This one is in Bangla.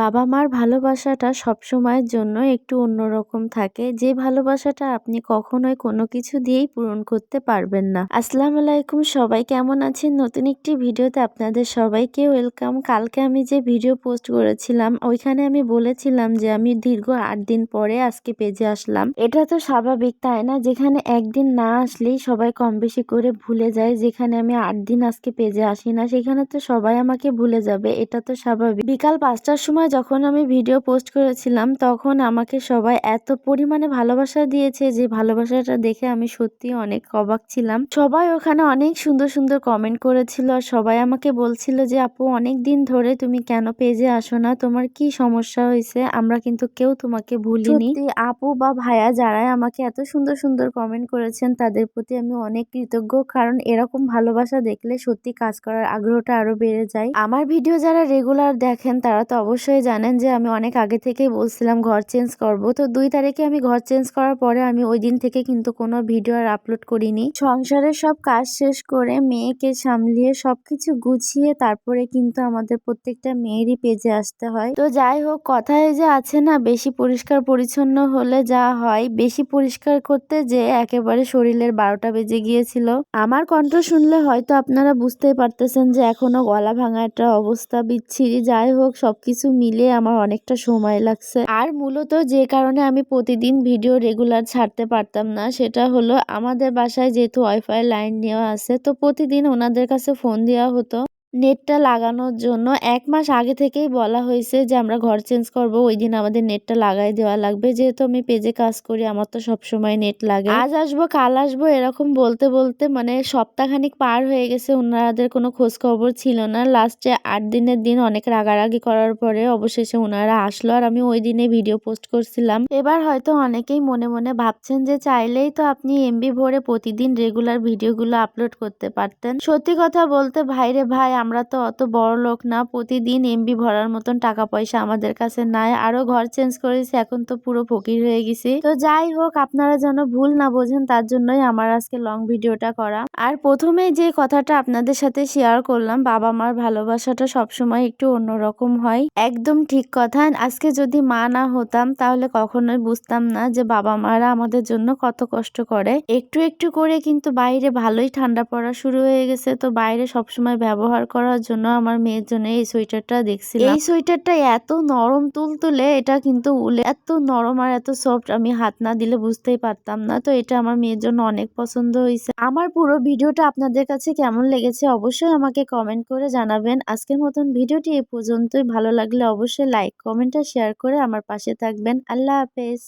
বাবা মার ভালোবাসাটা সবসময়ের জন্য একটু অন্যরকম থাকে। যে ভালোবাসাটা আপনি কখনোই কোনো কিছু দিয়েই পূরণ করতে পারবেন না। আসসালামু আলাইকুম, সবাই কেমন আছেন? নতুন একটি ভিডিওতে আপনাদের সবাইকে ওয়েলকাম। কালকে আমি যে ভিডিও পোস্ট করেছিলাম, ওইখানে আমি বলেছিলাম যে আমি দীর্ঘ আট দিন পরে আজকে পেজে আসলাম। এটা তো স্বাভাবিক, তাই না? যেখানে একদিন না আসলেই সবাই কম বেশি করে ভুলে যায়। যেখানে আমি আট দিন আজকে পেজে আসি না, সেখানে তো সবাই আমাকে ভুলে যাবে। এটা তো স্বাভাবিক। বিকাল পাঁচটার সময় যখন আমি ভিডিও পোস্ট করেছিলাম, তখন আমাকে সবাই এত পরিমাণে ভালোবাসা দিয়েছে যে ভালোবাসাটা দেখে আমি সত্যি অনেক অবাক ছিলাম। সবাই ওখানে অনেক সুন্দর সুন্দর কমেন্ট করেছিল আর সবাই আমাকে বলছিল যে, আপু অনেক দিন ধরে তুমি কেন পেজে আসো না? তোমার কি সমস্যা হয়েছে? আমরা কিন্তু কেউ তোমাকে ভুলিনি। আপু বা ভাইয়া যারাই আমাকে এত সুন্দর সুন্দর কমেন্ট করেছেন, তাদের প্রতি আমি অনেক কৃতজ্ঞ। কারণ এরকম ভালোবাসা দেখলে সত্যি কাজ করার আগ্রহটা আরও বেড়ে যায়। আমার ভিডিও যারা রেগুলার দেখেন, তারা তো অবশ্যই অবশ্যই জানেন যে আমি অনেক আগে থেকেই বলছিলাম ঘর চেঞ্জ করব। তো দুই তারিখে আমি ঘর চেঞ্জ করার পরে আমি ওই দিন থেকে কিন্তু কোনো ভিডিও আর আপলোড করিনি। সংসারের সব কাজ শেষ করে মেয়েকে সামলিয়ে সবকিছু গুছিয়ে তারপরে কিন্তু আমাদের প্রত্যেকটা মেয়েরই পেজে আসতে হয়। তো যাই হোক, কথায় যে আছে না, বেশি পরিষ্কার পরিচ্ছন্ন হলে যা হয়, বেশি পরিষ্কার করতে যে একেবারে শরীরের বারোটা বেজে গিয়েছিল। আমার কণ্ঠ শুনলে হয়তো আপনারা বুঝতেই পারতেছেন যে এখনও গলা ভাঙা একটা অবস্থা বিচ্ছিরি। যাই হোক, সবকিছু মিলে আমার অনেকটা সময় লাগছে। আর মূলত যে কারণে আমি প্রতিদিন ভিডিও রেগুলার ছাড়তে পারতাম না, সেটা হলো আমাদের বাসায় যেহেতু ওয়াইফাই লাইন নেওয়া আছে, তো প্রতিদিন ওনাদের কাছে ফোন দেওয়া হতো। নেটটা লাগানোর জন্য এক মাস আগে থেকেই বলা হয়েছে যে আমরা ঘর চেঞ্জ করব। ওই দিন আমাদের নেটটা লাগাই দেওয়া লাগবে। যেহেতু আমি পেজে কাজ করি, আমার তো সবসময় নেট লাগে। আজ আসব, কাল আসব এরকম বলতে বলতে মানে সপ্তাহখানিক পার হয়ে গেছে। ওনাদের কোনো খোঁজ খবর ছিল না। লাস্টে আট দিনের দিন অনেক রাগারাগি করার পরে অবশেষে ওনারা আসলো আর আমি ওই দিনে ভিডিও পোস্ট করছিলাম। এবার হয়তো অনেকেই মনে মনে ভাবছেন যে চাইলেই তো আপনি এমবি ভরে প্রতিদিন রেগুলার ভিডিওগুলো আপলোড করতে পারতেন। সত্যি কথা বলতে ভাইরে ভাই আমরা তো অত বড় লোক না, প্রতিদিন এমবি ভরার মতন টাকা পয়সা আমাদের কাছে নাই, আরও ঘর চেঞ্জ করেছি, এখন তো পুরো ফকির হয়ে গেছি। তো যাই হোক, আপনারা যেন ভুল না বোঝেন, তার জন্যই আমার আজকে লং ভিডিওটা করা। আর প্রথমে যে কথাটা আপনাদের সাথে শেয়ার করলাম, বাবা মার ভালোবাসাটা সবসময় একটু অন্যরকম হয়। একদম ঠিক কথা, আজকে যদি মা না হতাম, তাহলে কখনোই বুঝতাম না যে বাবা মারা আমাদের জন্য কত কষ্ট করে। একটু একটু করে কিন্তু বাইরে ভালোই ঠান্ডা পড়া শুরু হয়ে গেছে, তো বাইরে সবসময় ব্যবহার করার জন্য আমার মেয়ের জন্য এই সোয়েটারটা দেখছিলাম। এই সোয়েটারটা এত নরম তুলতুলে, এটা কিন্তু উলে এত নরম আর এত সফট আমি হাত না দিলে বুঝতেই পারতাম না। তো এটা আমার মেয়ের জন্য অনেক পছন্দ হয়েছে আমার পুরো ভিডিওটা আপনাদের কাছে কেমন লেগেছে অবশ্যই আমাকে কমেন্ট করে জানাবেন। আজকের মতন ভিডিওটি এ পর্যন্তই। ভালো লাগলে অবশ্যই লাইক কমেন্ট আর শেয়ার করে আমার পাশে থাকবেন। আল্লাহ হাফেজ।